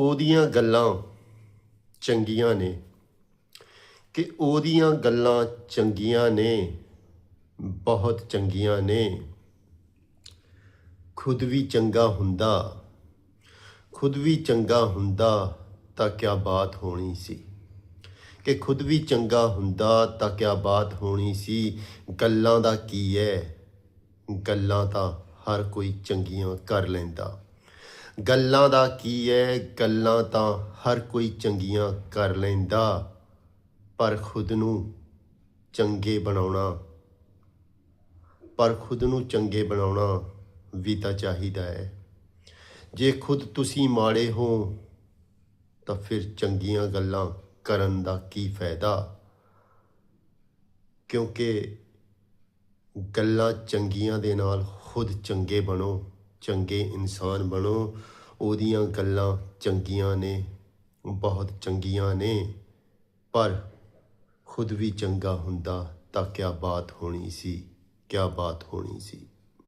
ਉਹਦੀਆਂ ਗੱਲਾਂ ਚੰਗੀਆਂ ਨੇ ਕਿ ਉਹਦੀਆਂ ਗੱਲਾਂ ਚੰਗੀਆਂ ਨੇ, ਬਹੁਤ ਚੰਗੀਆਂ ਨੇ। ਖੁਦ ਵੀ ਚੰਗਾ ਹੁੰਦਾ, ਖੁਦ ਵੀ ਚੰਗਾ ਹੁੰਦਾ ਤਾਂ ਕਿਆ ਬਾਤ ਹੋਣੀ ਸੀ। ਕਿ ਖੁਦ ਵੀ ਚੰਗਾ ਹੁੰਦਾ ਤਾਂ ਕਿਆ ਬਾਤ ਹੋਣੀ ਸੀ। ਗੱਲਾਂ ਦਾ ਕੀ ਹੈ ਗੱਲਾਂ ਤਾਂ ਹਰ ਕੋਈ ਚੰਗੀਆਂ ਕਰ ਲੈਂਦਾ। ਗੱਲਾਂ ਦਾ ਕੀ ਹੈ ਗੱਲਾਂ ਤਾਂ ਹਰ ਕੋਈ ਚੰਗੀਆਂ ਕਰ ਲੈਂਦਾ, ਪਰ ਖੁਦ ਨੂੰ ਚੰਗੇ ਬਣਾਉਣਾ, ਪਰ ਖੁਦ ਨੂੰ ਚੰਗੇ ਬਣਾਉਣਾ ਵੀ ਤਾਂ ਚਾਹੀਦਾ ਹੈ ਜੇ ਖੁਦ ਤੁਸੀਂ ਮਾੜੇ ਹੋ, ਤਾਂ ਫਿਰ ਚੰਗੀਆਂ ਗੱਲਾਂ ਕਰਨ ਦਾ ਕੀ ਫਾਇਦਾ? ਕਿਉਂਕਿ ਗੱਲਾਂ ਚੰਗੀਆਂ ਦੇ ਨਾਲ ਖੁਦ ਚੰਗੇ ਬਣੋ। ਚੰਗੇ ਇਨਸਾਨ ਬਣੋ। ਉਹਦੀਆਂ ਗੱਲਾਂ ਚੰਗੀਆਂ ਨੇ, ਬਹੁਤ ਚੰਗੀਆਂ ਨੇ, ਪਰ ਖੁਦ ਵੀ ਚੰਗਾ ਹੁੰਦਾ ਤਾਂ ਕਿਆ ਬਾਤ ਹੋਣੀ ਸੀ, ਕਿਆ ਬਾਤ ਹੋਣੀ ਸੀ।